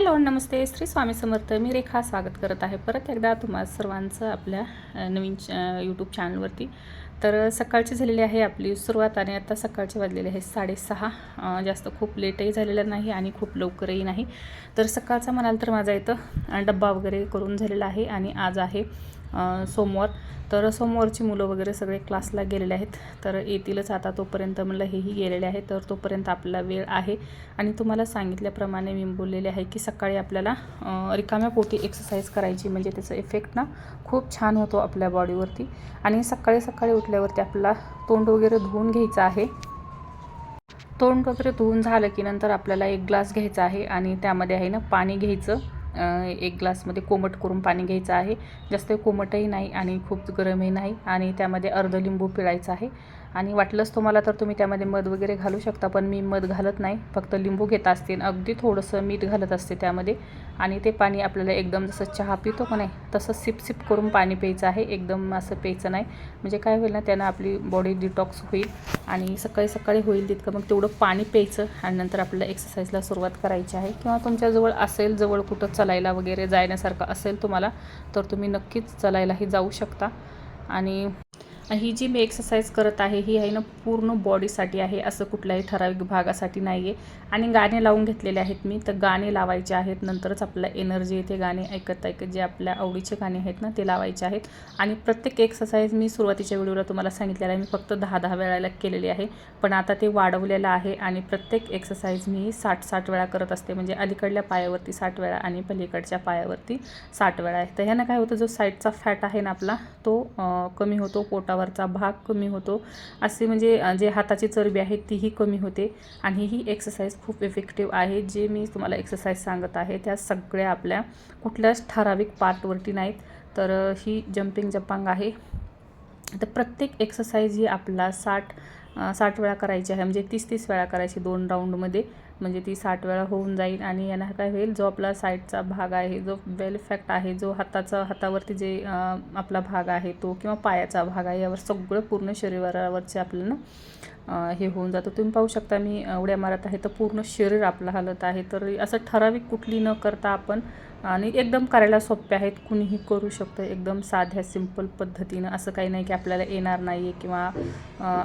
Hello नमस्ते. श्री स्वामी समर्थ. मी रेखा स्वागत करत आहे. परत एकदा तुम्हा सर्वांचं आपल्या नवीन यूट्यूब चॅनलवरती तर सकाळची झालेली आहे आपली सुरुवात आणि आता सकाळचे वाजलेले आहे साडेसहा. जास्त खूप लेटही झालेलं नाही आणि खूप लवकरही नाही. तर सकाळचा म्हणाल तर माझा इथं डब्बा वगैरे करून झालेला आहे आणि आज आहे सोमवार. तर सोमवारची मुलं वगैरे सगळे क्लासला गेलेले आहेत. तर येतीलच आता तोपर्यंत म्हणलं हेही गेलेले आहे तर तोपर्यंत आपला वेळ आहे. आणि तुम्हाला सांगितल्याप्रमाणे मी बोललेले आहे की सकाळी आपल्याला रिकाम्या पोटी एक्सरसाइज करायची म्हणजे त्याचा इफेक्ट ना खूप छान होतो आपल्या बॉडीवरती आणि सकाळी सकाळी उठल्यावरती आपला तोंड वगैरे धुवून घ्यायचं आहे. तोंड वगैरे धुवून झालं की नंतर आपल्याला एक ग्लास घ्यायचा आहे आणि त्यामध्ये आहे ना पाणी घ्यायचं. एक ग्लासमध्ये कोमट करून पाणी घ्यायचं आहे. जास्त कोमटही नाही आणि खूप गरमही नाही आणि त्यामध्ये अर्ध लिंबू पिळायचं आहे. आणि वाटलंच तुम्हाला तर तुम्ही त्यामध्ये मध वगैरे घालू शकता पण मी मध घालत नाही. फक्त लिंबू घेत असते अगदी थोडंसं मीठ घालत असते त्यामध्ये. आणि ते पाणी आपल्याला एकदम जसं चहा पितो का नाही तसं सिप सिप करून पाणी प्यायचं आहे. एकदम असं प्यायचं नाही. म्हणजे काय होईल ना त्यानं आपली बॉडी डिटॉक्स होईल आणि सकाळी सकाळी होईल तितकं मग तेवढं पाणी प्यायचं आणि नंतर आपल्याला एक्सरसाइजला सुरुवात करायची आहे. किंवा तुमच्याजवळ असेल जवळ कुठं चलायला वगैरे जाण्यासारखं असेल तुम्हाला तर तुम्ही नक्कीच चलायलाही जाऊ शकता. आणि ही जी मी एक्सरसाइज करत आहे ही आहे ना पूर्ण बॉडीसाठी आहे असं कुठल्याही ठराविक भागासाठी नाही आहे आणि गाणे लावून घेतलेले आहेत मी तर गाणे लावायचे आहेत. नंतरच आपल्याला एनर्जी येते गाणे ऐकत ऐकत जे आपल्या आवडीचे गाणे आहेत ना ते लावायचे आहेत. आणि प्रत्येक एक्सरसाइज मी सुरुवातीच्या व्हिडिओला तुम्हाला सांगितलेलं आहे. मी फक्त दहा दहा वेळाला केलेली आहे. पण आता ते वाढवलेलं आहे आणि प्रत्येक एक्सरसाइज मी साठ साठ वेळा करत असते. म्हणजे अलीकडल्या पायावरती साठ वेळा आणि पलीकडच्या पायावरती साठ वेळा आहे. तर ह्यानं काय होतं जो साईडचा फॅट आहे ना आपला तो कमी होतो पोटावर हातावरचा भाग कमी होतो. असे म्हणजे जे हाताची चरबी आहे तीही कमी होते. आणि ही एक्सरसाइज खूप इफेक्टिव्ह आहे. जे मी तुम्हाला एक्सरसाइज सांगत आहे त्या सगळ्या आपल्या कुठल्याच ठराविक पार्टवरती नाहीत. तर ही जम्पिंग जपांग आहे. तर प्रत्येक एक्सरसाइज ही आपला साठ साठ वेळा करायची आहे. म्हणजे तीस तीस वेळा करायची दोन राऊंडमध्ये म्हणजे ती साठ वेळा होऊन जाईल आणि यानं काय होईल जो आपला साईडचा भाग आहे जो वेल फॅक्ट आहे जो हाताचा हातावरती जे आपला भाग आहे तो किंवा पायाचा भाग आहे यावर सगळं पूर्ण शरीरावरचे आपल्याला हे होऊन जातं. तुम्ही पाहू शकता मी उड्या मारत आहे तर पूर्ण शरीर आपलं हलत आहे. तर असं ठराविक कुठली न करता आपण आणि एकदम करायला सोप्या आहेत. कुणीही करू शकतं. एकदम साध्या सिंपल पद्धतीनं. असं काही नाही की आपल्याला येणार नाही आहे किंवा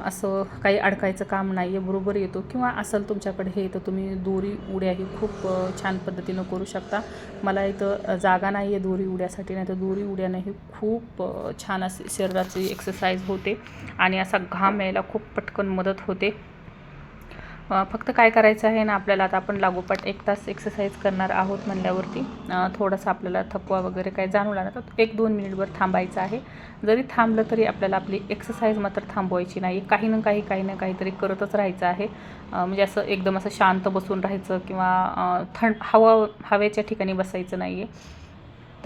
असं काही अडकायचं काम नाही आहे बरोबर येतो. किंवा असेल तुमच्याकडे हे तर तुम्ही दोरी उड्याही खूप छान पद्धतीनं करू शकता. मला इथं जागा नाही आहे दोरी उड्यासाठी. नाही तर दोरी उड्यानंही खूप छान असे शरीराची एक्सरसाइज होते. आणि असा घाम यायला खूप पटकन मदत होते. फक्त काय करायचं आहे ना आपल्याला आता आपण लागोपाठ एक तास एक्सरसाइज करणार आहोत म्हणल्यावरती थोडासा आपल्याला थकवा वगैरे काय जाणवला ना तर एक दोन मिनिटभर थांबायचं आहे. जरी थांबलं तरी आपल्याला आपली एक्सरसाइज मात्र थांबवायची नाही. काही ना काही काही ना काहीतरी करतच राहायचं आहे. म्हणजे असं एकदम असं शांत बसून राहायचं किंवा थंड हवा हवेच्या ठिकाणी बसायचं नाही आहे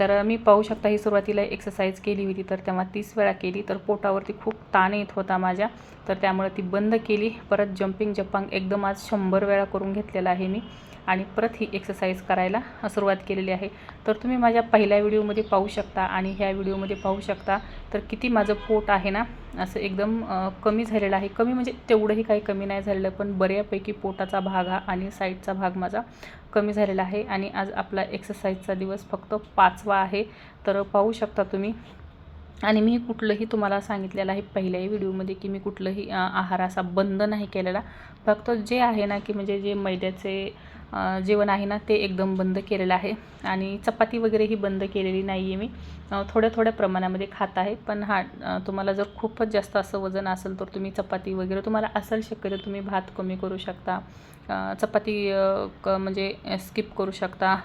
तर मी पाहू शकता ही सुरुवातीला एक्सरसाइज केली होती तर तेव्हा तीस वेळा केली तर पोटावरती खूप ताण येत होता माझ्या. तर त्यामुळे ती बंद केली. परत जम्पिंग जपांग एकदम आज शंभर वेळा करून घेतलेला आहे मी. आणि परत ही एक्सरसाइज करायला सुरुवात केलेली आहे. तर तुम्ही माझ्या पहिल्या व्हिडिओमध्ये पाहू शकता आणि ह्या व्हिडिओमध्ये पाहू शकता तर किती माझं पोट आहे ना असं एकदम कमी झालेलं आहे. कमी म्हणजे तेवढंही काही कमी नाही झालेलं पण बऱ्यापैकी पोटाचा भाग हा आणि साईडचा भाग माझा कमी झालेला आहे. आणि आज आपला एक्सरसाइजचा दिवस फक्त पाचवा आहे. तर पाहू शकता तुम्ही. आणि मी कुठलंही तुम्हाला सांगितलेलं आहे पहिल्याही व्हिडिओमध्ये की मी कुठलंही आहार असा बंद नाही केलेला. फक्त जे आहे ना की म्हणजे जे मैद्याचे जेवण आहे ना ते एकदम बंद केलेलं आहे. आणि चपाती वगैरेही बंद केलेली नाही आहे मी थोड्या थोड्या प्रमाणामध्ये खात आहे. पण हा तुम्हाला जर खूपच जास्त असं वजन असेल तर तुम्ही चपाती वगैरे तुम्हाला असेल शक्यतो तुम्ही भात कमी करू शकता. चपाती क म्हणजे स्किप करू शकता.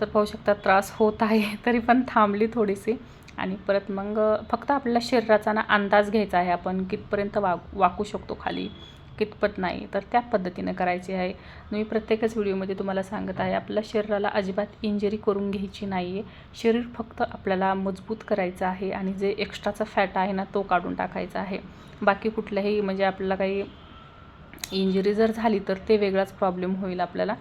तर पाहू शकता त्रास होत आहे. तरी पण थांबली थोडीशी. आणि परत मग फक्त आपल्याला शरीराचा ना अंदाज घ्यायचा आहे आपण कितपर्यंत वाग वाकू शकतो खाली. कितपत नाही. तर त्या पद्धतीनं करायची आहे. मी प्रत्येकच व्हिडिओमध्ये तुम्हाला सांगत आहे आपल्या शरीराला अजिबात इंजरी करून घ्यायची नाही आहे शरीर फक्त आपल्याला मजबूत करायचं आहे आणि जे एक्स्ट्राचा फॅट आहे ना तो काढून टाकायचा आहे. बाकी कुठल्याही म्हणजे आपल्याला काही इंजुरी जर झाली तर ते वेगळाच प्रॉब्लेम होईल आपल्याला.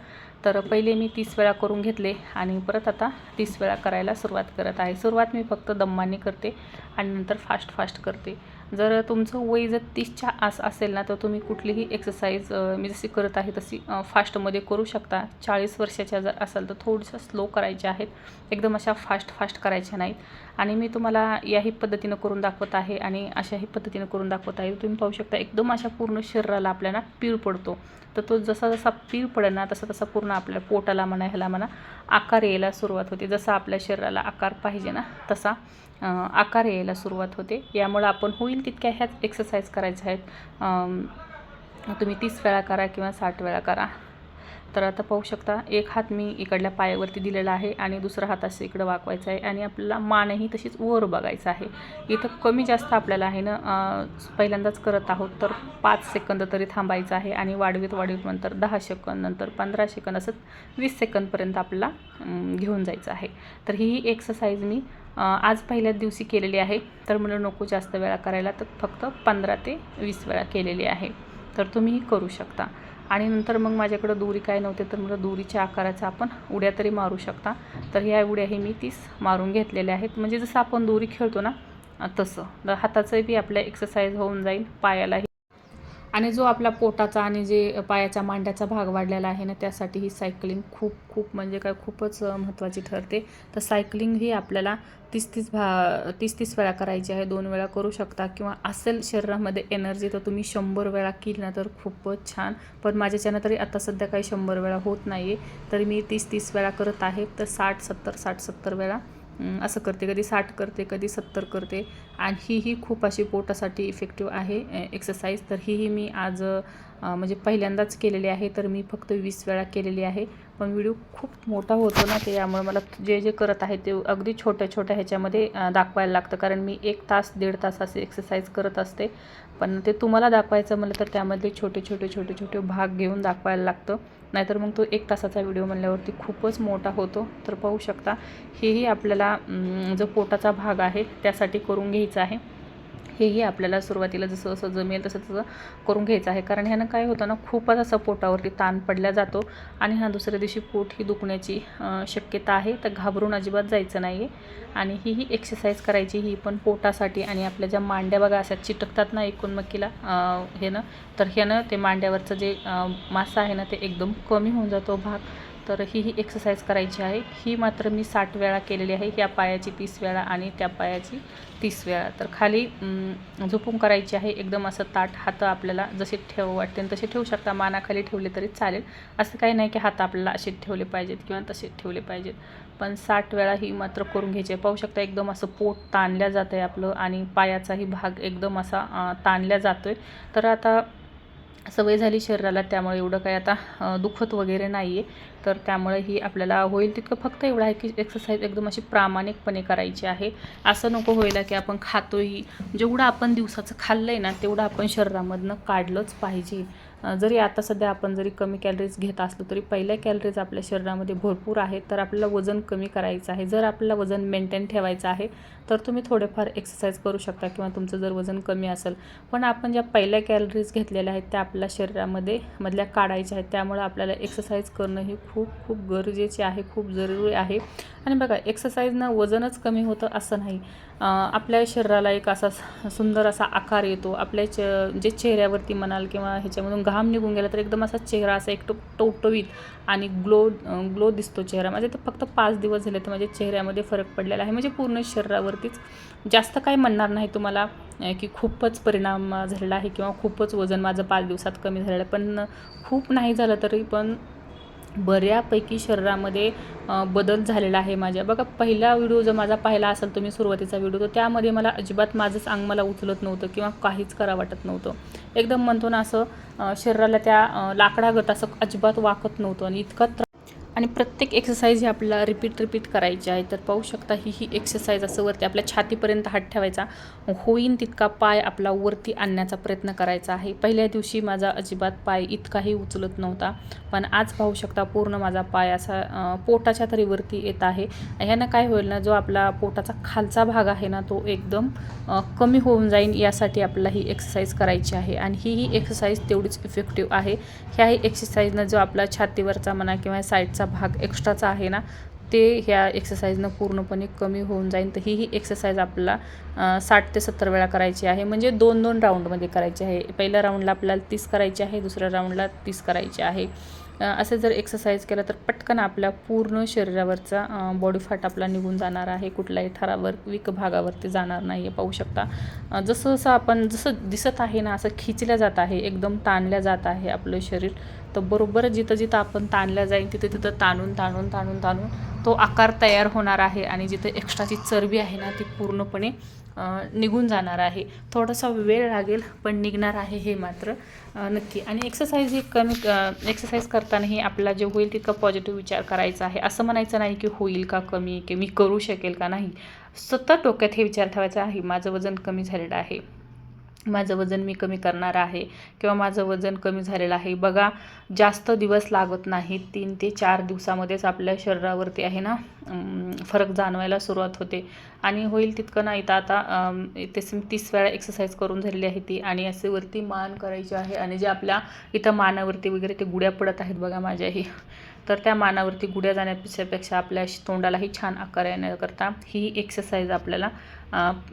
तर पहिले मी तीस वेळा करून घेतले आणि परत आता तीस वेळा करायला सुरुवात करत आहे. सुरुवात मी फक्त दम्माने करते आणि नंतर फास्ट फास्ट करते. जर तुमचं वय जर तीसच्या आस असेल ना तर तुम्ही कुठलीही एक्सरसाइज मी जशी करत आहे तशी फास्टमध्ये करू शकता. चाळीस वर्षाच्या जर असाल तर थोडंसं स्लो करायच्या आहेत. एकदम अशा फास्ट फास्ट करायच्या नाहीत. आणि मी तुम्हाला याही पद्धतीनं करून दाखवत आहे आणि अशाही पद्धतीनं करून दाखवत आहे. तुम्ही पाहू शकता एकदम अशा पूर्ण शरीराला आपल्याला पीळ पडतो. तर तो जसा जसा पीळ पडेल ना तसा तसा पूर्ण आपल्या पोटाला म्हणा ह्याला म्हणा आकार यायला सुरुवात होते. जसा आपल्या शरीराला आकार पाहिजे ना तसा आकार यायला सुरुवात होते. यामुळं आपण होईल तितक्या ह्याच एक्सरसाइज करायच्या आहेत. तुम्ही तीस वेळा करा किंवा साठ वेळा करा. तर आता पाहू शकता एक हात मी इकडल्या पायावरती दिलेला आहे आणि दुसरा हात असं इकडं वाकवायचा आहे आणि आपल्याला मानही तशीच वर बघायचं आहे. इथं कमी जास्त आपल्याला आहे ना पहिल्यांदाच करत आहोत तर पाच सेकंद तरी थांबायचं आहे आणि वाढवीत वाढवीत नंतर दहा सेकंद नंतर पंधरा सेकंद असं वीस सेकंदपर्यंत आपल्याला घेऊन जायचं आहे. तर ही एक्सरसाइज मी आज पहिल्याच दिवशी केलेली आहे. तर मला नको जास्त वेळा करायला तर फक्त पंधरा ते वीस वेळा केलेली आहे. तर तुम्हीही करू शकता. आणि नंतर मग माझ्याकडं दोरी काय नव्हते तर मला दोरीच्या आकाराचा आपण उड्या तरी मारू शकता. तर ह्या उड्याही मी तीस मारून घेतलेल्या आहेत. म्हणजे जसं आपण दोरी खेळतो ना तसं. तर हाताचंही बी आपल्या एक्सरसाइज होऊन जाईल पायालाही. आणि जो आपला पोटाचा आणि जे पायाचा मांड्याचा भाग वाढलेला आहे ना त्यासाठी ही सायकलिंग खूप खूप म्हणजे काय खूपच महत्त्वाची ठरते. तर सायकलिंग ही आपल्याला तीस तीस भा तीस तीस वेळा करायची आहे दोन वेळा करू शकता किंवा असेल शरीरामध्ये एनर्जी तर तुम्ही शंभर वेळा केली ना तर खूपच छान. पण माझ्याच्यानं तरी आता सध्या काही शंभर वेळा होत नाही आहे तरी मी तीस तीस वेळा करत आहे तर साठ सत्तर साठ सत्तर वेळा असं करते कधी साठ करते कधी सत्तर करते. आणि हीही खूप अशी पोटासाठी इफेक्टिव्ह आहे एक्सरसाइज तर हीही मी आज म्हणजे पहिल्यांदाच केलेली आहे तर मी फक्त वीस वेळा केलेली आहे. पण व्हिडिओ खूप मोठा होतो ना त्यामुळे मला जे जे करत आहे ते अगदी छोट्या छोट्या ह्याच्यामध्ये दाखवायला लागतं. कारण मी एक तास दीड तास असे एक्सरसाइज करत असते. पण ते तुम्हाला दाखवायचं म्हणलं तर त्यामध्ये छोटे छोटे छोटे छोटे भाग घेऊन दाखवायला लागतं. नाहीतर मग तो एक तासाचा व्हिडिओ म्हणल्यावरती खूपच मोठा होतो. तर पाहू शकता हेही आपल्याला जो पोटाचा भाग आहे त्यासाठी करून घ्यायचा आहे. हेही आपल्याला सुरुवातीला जसं जसं जमेल तसं तसं करून घ्यायचं आहे. कारण ह्यानं काय होतं ना खूपच असं पोटावरती ताण पडल्या जातो आणि हा दुसऱ्या दिवशी पोट ही दुखण्याची शक्यता आहे. तर घाबरून अजिबात जायचं नाही आहे आणि ही ही एक्सरसाइज करायची ही पण पोटासाठी आणि आपल्या ज्या मांड्या बघा अशा चिटकतात ना एकोणमकीला हे ना तर ह्यानं ते मांड्यावरचं जे मासा आहे ना ते एकदम कमी होऊन जातो भाग. तर ही ही एक्सरसाइज करायची आहे. ही मात्र मी साठ वेळा केलेली आहे. ह्या पायाची तीस वेळा आणि त्या पायाची तीस वेळा. तर खाली झोपून करायची आहे. एकदम असं ताट हात आपल्याला जसे ठेव वाटते तसे ठेवू शकता. मानाखाली ठेवले तरी चालेल. असं काही नाही की हात आपल्याला असे ठेवले पाहिजेत किंवा तसे ठेवले पाहिजेत. पण साठ वेळा ही मात्र करून घ्यायची आहे. पाहू शकता एकदम असं पोट ताणल्या जातं आहे आपलं आणि पायाचाही भाग एकदम असा ताणल्या जातो आहे तर आता सवय झाली शरीराला त्यामुळे एवढं काही आता दुखत वगैरे नाही आहे तर त्यामुळे ही आपल्याला होईल तितकं फक्त एवढं आहे की एक्सरसाइज एकदम अशी प्रामाणिकपणे करायची आहे. असं नको होईल की आपण खातोही. जेवढं आपण दिवसाचं खाल्लं आहे ना तेवढं आपण शरीरामधनं काढलंच पाहिजे. जरी आता सध्या आपण जरी कमी कॅलरीज घेत असलो तरी पहिल्या कॅलरीज आपल्या शरीरामध्ये भरपूर आहेत तर आपल्याला वजन कमी करायचं आहे. जर आपल्याला वजन मेंटेन ठेवायचं आहे तर तुम्ही थोडेफार एक्सरसाइज करू शकता किंवा तुमचं जर वजन कमी असेल. पण आपण ज्या पहिल्या कॅलरीज घेतलेल्या आहेत त्या आपल्या शरीरामध्ये मधल्या काढायच्या आहेत त्यामुळे आपल्याला एक्सरसाइज करणं ही खूप खूप गरजेचे आहे खूप जरुरी आहे. आणि बघा एक्सरसाइजनं वजनच कमी होतं असं नाही. आपल्या शरीराला एक असा सुंदर असा आकार येतो. आपल्या च जे चेहऱ्यावरती म्हणाल किंवा ह्याच्यामधून घाम निघून गेला तर एकदम असा चेहरा असा एक टवटवीत आणि ग्लो ग्लो दिसतो चेहरा. माझे तर फक्त पाच दिवस झाले तर माझ्या चेहऱ्यामध्ये फरक पडलेला आहे. म्हणजे पूर्ण शरीरावरतीच जास्त काय म्हणणार नाही तुम्हाला की खूपच परिणाम झालेला आहे किंवा खूपच वजन माझं पाच दिवसात कमी झालेलं आहे. पण खूप नाही झालं तरी पण बऱ्यापैकी शरीरामध्ये बदल झालेला आहे माझ्या. बघा पहिला व्हिडिओ जर माझा पाहिला असेल तुम्ही सुरुवातीचा व्हिडिओ तर त्यामध्ये मला अजिबात माझंच अंग मला उचलत नव्हतं किंवा काहीच करा वाटत नव्हतं. एकदम म्हणतो ना असं शरीराला त्या लाकडागत असं अजिबात वाकत नव्हतं आणि इतकं आणि प्रत्येक एक्सरसाइज ही आपल्याला रिपीट रिपीट करायची आहे. तर पाहू शकता ही ही एक्सरसाइज असं वरती आपल्या छातीपर्यंत हात ठेवायचा. होईन तितका पाय आपला वरती आणण्याचा प्रयत्न करायचा आहे. पहिल्या दिवशी माझा अजिबात पाय इतकाही उचलत नव्हता. पण आज पाहू शकता पूर्ण माझा पाय असा पोटाच्या तरी वरती येत आहे. ह्यानं काय होईल ना जो आपला पोटाचा खालचा भाग आहे ना तो एकदम कमी होऊन जाईल यासाठी आपल्याला ही एक्सरसाइज करायची आहे. आणि ही ही एक्सरसाइज तेवढीच इफेक्टिव्ह आहे. ह्याही एक्सरसाइजनं जो आपला छातीवरचा म्हणा किंवा साईडचा भाग एक्स्ट्राचा आहे ना ते ह्या एक्सरसाइजनं पूर्णपणे कमी होऊन जाईल तर ही ही एक्सरसाइज आपल्याला साठ ते सत्तर वेळा करायची आहे. म्हणजे दोन दोन राऊंडमध्ये करायची आहे. पहिल्या राऊंडला आपल्याला तीस करायची आहे दुसऱ्या राऊंडला तीस करायची आहे. असे जर एक्सरसाइज केलं तर पटकन आपल्या पूर्ण शरीरावरचा बॉडी फॅट आपला निघून जाणार आहे. कुठल्याही ठराविक भागावरती जाणार नाही आहे पाहू शकता. जसं जसं आपण जसं दिसत आहे ना असं खिचल्या जात आहे एकदम ताणल्या जात आहे आपलं शरीर. तर बरोबर जिथं जिथं आपण ताणल्या जाईल तिथं तिथं ताणून ताणून ताणून ताणून तो आकार तयार होणार आहे आणि जिथं एक्स्ट्राची चरबी आहे ना ती पूर्णपणे निघून जाणार आहे. थोडासा वेळ लागेल पण निघणार आहे हे मात्र नक्की. आणि एक्सरसाइज ही कमी एक्सरसाइज करतानाही आपला जे होईल तितका पॉझिटिव्ह विचार करायचा आहे. असं म्हणायचं नाही की होईल का कमी की मी करू शकेल का नाही. सतत डोक्यात हे विचार ठेवायचा आहे. माझं वजन कमी झालेलं आहे. माझं वजन मी कमी करणार आहे किंवा माझं वजन कमी झालेलं आहे. बघा जास्त दिवस लागत नाही. तीन ते चार दिवसामध्येच आपल्या शरीरावरती आहे ना फरक जाणवायला सुरुवात होते. आणि होईल तितकं नाही. तर आता इथे ते तीस वेळा एक्सरसाइज करून झालेली आहे ती आणि असे वरती मान करायची आहे आणि जे आपल्या इथं मानावरती वगैरे ते गुड्या पडत आहेत बघा माझ्याही. तर त्या मानावरती गुड्या जाण्यापेक्षापेक्षा आपल्या तोंडालाही छान आकार येण्याकरता ही एक्सरसाइज आपल्याला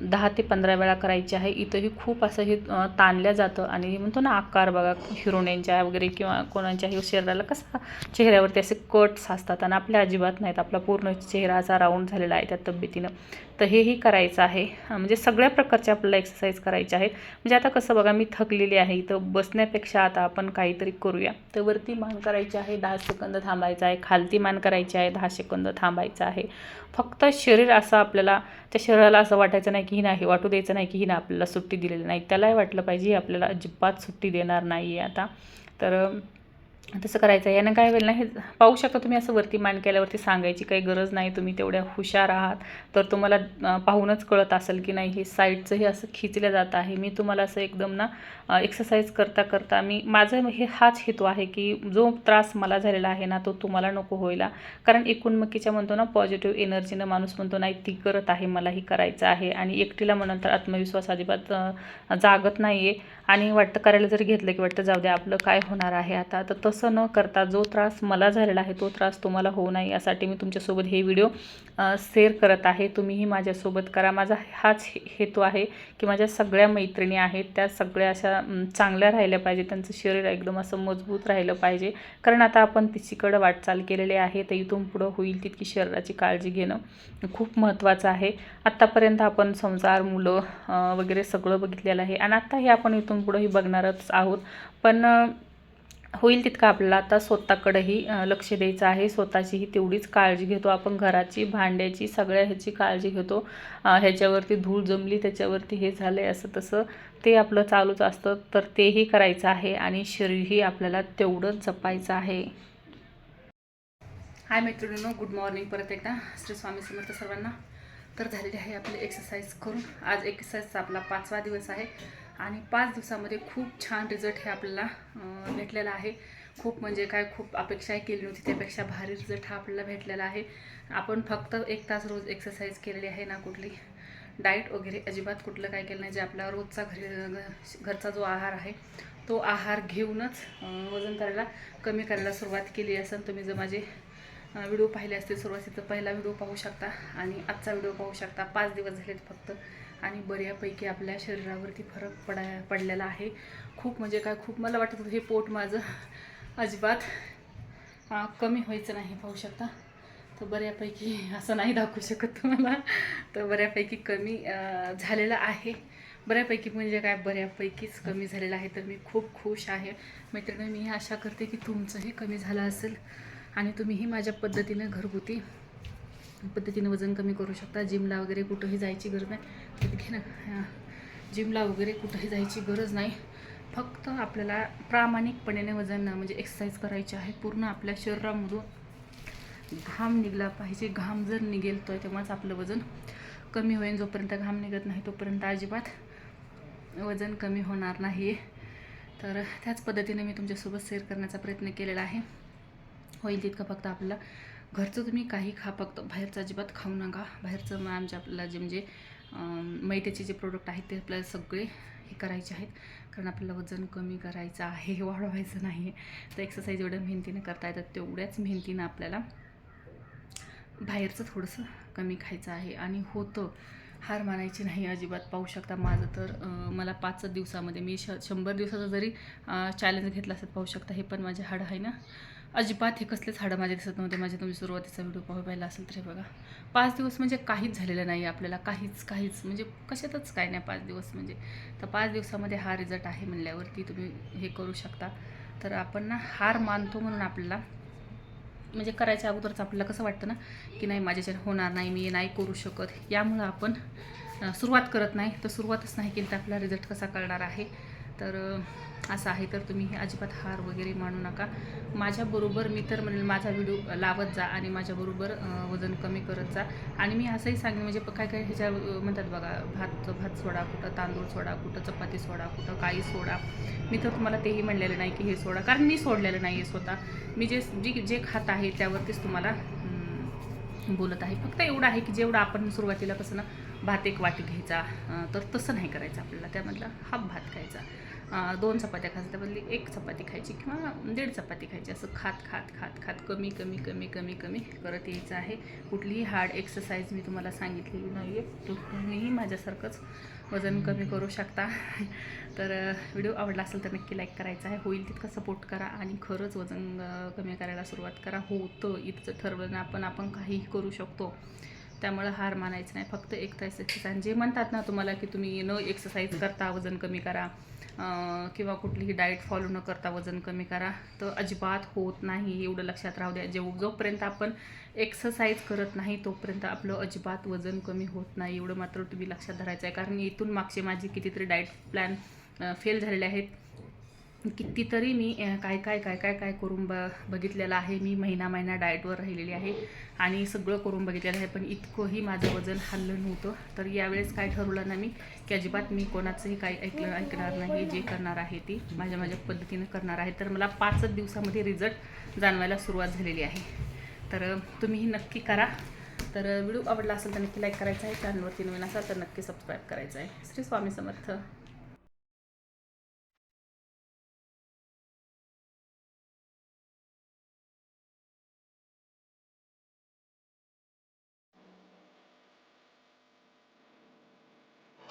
दहा ते पंधरा वेळा करायची आहे. इथंही खूप असं हे ताणलं जातं आणि म्हणतो ना आकार बघा हिरोणींच्या वगैरे किंवा कोणाच्याही शरीराला कसा चेहऱ्यावरती असे कट्स असतात आणि आपल्या अजिबात नाहीत. आपला पूर्ण चेहरा असा राऊंड झालेला आहे त्या तब्येतीनं. तर हेही करायचं आहे. म्हणजे सगळ्या प्रकारचे आपल्याला एक्सरसाइज करायचे आहेत. म्हणजे आता कसं बघा मी थकलेली आहे. इथं बसण्यापेक्षा आता आपण काहीतरी करूया. तर वरती मान करायची आहे दहा सेकंद थांबायचं आहे. खालती मान करायची आहे दहा सेकंद थांबायचं आहे. फक्त शरीर असं आपल्याला त्या शरीराला असं वाटायचं नाही की ही नाही वाटू द्यायचं नाही की ही ना आपल्याला सुट्टी दिलेली नाही. त्यालाही वाटलं पाहिजे आपल्याला अजिबात सुट्टी देणार नाही आहे आता. तर तसं करायचं आहे. यानं काय होईल ना हे पाहू शकता तुम्ही असं वरती मान केल्यावरती सांगायची काही गरज नाही. तुम्ही तेवढ्या हुशार आहात. तर तुम्हाला पाहूनच कळत असेल की नाही हे साईडचं हे असं खिचलं जात आहे. मी तुम्हाला असं एकदम ना एक्सरसाइज करता करता मी माझं हे हाच हेतू आहे की जो त्रास मला झालेला आहे ना तो तुम्हाला नको होईला कारण एकूणमकीच्या म्हणतो ना पॉझिटिव्ह एनर्जीनं माणूस म्हणतो नाही ती करत आहे मलाही करायचं आहे. आणि एकटीला म्हणून तर आत्मविश्वास अजिबात जागत नाही आहे आणि वाटतं करायला जर घेतलं की वाटतं जाऊ द्या आपलं काय होणार आहे आता? तर तसं न करता जो त्रास मला झालेला आहे तो त्रास तुम्हाला होऊ नये यासाठी मी तुमच्यासोबत हे व्हिडिओ शेअर करत आहे. तुम्हीही माझ्यासोबत करा. माझा हाच हे- हेतू आहे की माझ्या सगळ्या मैत्रिणी आहेत त्या सगळ्या अशा चांगल्या राहिल्या पाहिजे. त्यांचं शरीर एकदम असं मजबूत राहिलं पाहिजे. कारण आता आपण तिच्याकडं वाटचाल केलेली आहे तर इथून पुढं होईल तितकी शरीराची काळजी घेणं खूप महत्त्वाचं आहे. आत्तापर्यंत आपण संसार मुलं वगैरे सगळं बघितलेलं आहे. आणि आत्ता हे आपण इथून पुढंही बघणारच आहोत. पण होईल तितकं आपल्याला आता स्वतःकडेही लक्ष द्यायचं आहे. स्वतःचीही तेवढीच काळजी घेतो. आपण घराची भांड्याची सगळ्या ह्याची काळजी घेतो. ह्याच्यावरती धूळ जमली त्याच्यावरती हे झालं आहे असं तसं ते आपलं चालूच असतं. तर तेही करायचं आहे आणि शरीरही आपल्याला तेवढंच जपायचं आहे. हाय मैत्रिणीनो गुड मॉर्निंग परत एकदा. श्री स्वामी समर्थ सर्वांना. तर झालेली आहे आपली एक्सरसाइज करून. आज एक्सरसाइजचा आपला पाचवा दिवस आहे. आणि पाच दिवसामध्ये खूप छान रिझल्ट हे आपल्याला भेटलेला आहे. खूप म्हणजे काय खूप अपेक्षाही केली नव्हती त्यापेक्षा भारी रिझल्ट हा आपल्याला भेटलेला आहे. आपण फक्त एक तास रोज एक्सरसाइज केलेली आहे ना कुठली? डाएट वगैरे अजिबात कुठलं काय केलं नाही जे आपला रोजचा घरी घरचा जो आहार आहे तो आहार घेऊनच वजन करायला कमी करायला सुरुवात केली असेल तुम्ही जर माझे व्हिडिओ पाहिले असतील सुरुवातीचा पहिला व्हिडिओ पाहू शकता आणि आजचा व्हिडिओ पाहू शकता. पाच दिवस झालेत फक्त आणि बऱ्यापैकी आपल्या शरीरावरती फरक पडाय पडलेला आहे. खूप म्हणजे काय खूप मला वाटत होतं हे पोट माझं अजिबात कमी व्हायचं नाही पाहू शकता. तर बऱ्यापैकी असं नाही दाखवू शकत तुम्हाला. तर बऱ्यापैकी कमी झालेलं आहे. बऱ्यापैकी म्हणजे काय बऱ्यापैकीच कमी झालेलं आहे. तर मी खूप खुश आहे. मैत्रिणी मी आशा करते की तुमचंही कमी झालं असेल. आणि तुम्हीही माझ्या पद्धतीनं घरगुती पद्धतीनं वजन कमी करू शकता. जिमला वगैरे कुठंही जायची गरज नाही. घे ना जिमला वगैरे कुठंही जायची गरज नाही. फक्त आपल्याला प्रामाणिकपणे वजन म्हणजे एक्सरसाइज करायची आहे. पूर्ण आपल्या शरीरामधून घाम निघला पाहिजे. घाम जर निघेल तर तेव्हाच आपलं वजन कमी होईल. जोपर्यंत घाम निघत नाही तोपर्यंत अजिबात वजन कमी होणार नाही. तर त्याच पद्धतीने मी तुमच्यासोबत शेअर करण्याचा प्रयत्न केलेला आहे. होईल तितकं फक्त आपल्याला. घरचं तुम्ही काही खा फक्त बाहेरचं अजिबात खाऊ नका. बाहेरचं मग आमच्या आपल्याला जे म्हणजे मैद्याचे जे प्रोडक्ट आहेत ते आपल्याला सगळे हे करायचे आहेत. कारण आपल्याला वजन कमी करायचं आहे हे वाढवायचं नाही आहे तर एक्सरसाइज एवढ्या मेहनतीनं करता येतात तेवढ्याच मेहनतीनं आपल्याला बाहेरचं थोडंसं कमी खायचं आहे. आणि होतं हार मानायची नाही अजिबात. पाहू शकता माझं तर मला पाचच दिवसामध्ये मी श शंभर दिवसाचं जरी चॅलेंज घेतलं असत पाहू शकता हे पण माझे हाड आहे ना. अजिबात हे कसलेच हाडं माझे दिसत नव्हते माझे तुम्ही सुरुवातीचा व्हिडिओ पाहू पाहिला असेल तर हे बघा. पाच दिवस म्हणजे काहीच झालेलं नाही आपल्याला काहीच काहीच. म्हणजे कशातच काय नाही पाच दिवस म्हणजे. तर पाच दिवसामध्ये हा रिझल्ट आहे म्हणल्यावरती तुम्ही हे करू शकता. तर आपण ना हार मानतो म्हणून आपल्याला म्हणजे करायच्या अगोदरच आपल्याला कसं वाटतं ना की नाही माझ्याच्याने होणार नाही मी नाही करू शकत. यामुळं आपण सुरुवात करत नाही. तर सुरुवातच नाही केली तर आपला रिझल्ट कसा कळणार आहे? तर असं आहे तर तुम्ही हे अजिबात हार वगैरे मानू नका. माझ्याबरोबर मी तर म्हणेल माझा व्हिडिओ लावत जा आणि माझ्याबरोबर वजन कमी करत जा. आणि मी असंही सांगेन म्हणजे काय काय ह्याच्या म्हणतात बघा भात भात सोडा कुठं तांदूळ सोडा कुठं चपाती सोडा कुठं काही सोडा. मी तर तुम्हाला तेही म्हणलेलं नाही की हे सोडा कारण मी सोडलेलं नाही आहे स्वतः. मी जे जी जे खात आहे त्यावरतीच तुम्हाला बोलत आहे. फक्त एवढं आहे की जेवढं आपण सुरुवातीला कसं ना भात एक वाटी घ्यायचा तर तसं नाही करायचं आपल्याला. त्यामधला हाफ भात खायचा. दोन चपात्या खायच्या त्याबदली एक चपाती खायची किंवा दीड चपाती खायची. असं खात खात खात खात कमी कमी कमी कमी कमी करत यायचं आहे. कुठलीही हार्ड एक्सरसाइज मी तुम्हाला सांगितलेली नाही आहे तुम्हीही माझ्यासारखंच वजन कमी करू शकता. तर व्हिडिओ आवडला असेल तर नक्की लाईक करायचा आहे. होईल तितकं सपोर्ट करा आणि खरंच वजन कमी करायला सुरुवात करा. होतं इथचं ठरवलं ना आपण आपण काहीही करू शकतो. त्यामुळं हार मानायचं नाही फक्त एक तास एक्सरसाइज जे म्हणतात ना तुम्हाला की तुम्ही न एक्सरसाइज करता वजन कमी करा किंवा कुठलीही डाएट फॉलो न करता वजन कमी करा तर अजिबात होत नाही एवढं लक्षात राहू द्या. जेव जोपर्यंत आपण एक्सरसाइज करत नाही तोपर्यंत आपलं अजिबात वजन कमी होत नाही एवढं मात्र तुम्ही लक्षात धरायचं आहे. कारण इथून मागचे माझे कितीतरी डाएट प्लॅन फेल झालेले आहेत. कितीतरी मी काय काय काय काय काय करून ब बघितलेलं आहे. मी महिना महिना डाएटवर राहिलेली आहे आणि सगळं करून बघितलेलं आहे. पण इतकंही माझं वजन हल्लं नव्हतं. तर यावेळेस काय ठरवलं ना मी की अजिबात मी कोणाचंही काही ऐकलं ऐकणार नाही. जे करणार आहे ती माझ्या माझ्या पद्धतीनं करणार आहे. तर मला पाचच दिवसामध्ये रिझल्ट जाणवायला सुरुवात झालेली आहे. तर तुम्हीही नक्की करा. तर व्हिडिओ आवडला असेल तर नक्की लाईक करायचा आहे. चॅनलवरती नवीन असाल तर नक्की सबस्क्राईब करायचं आहे. श्री स्वामी समर्थ.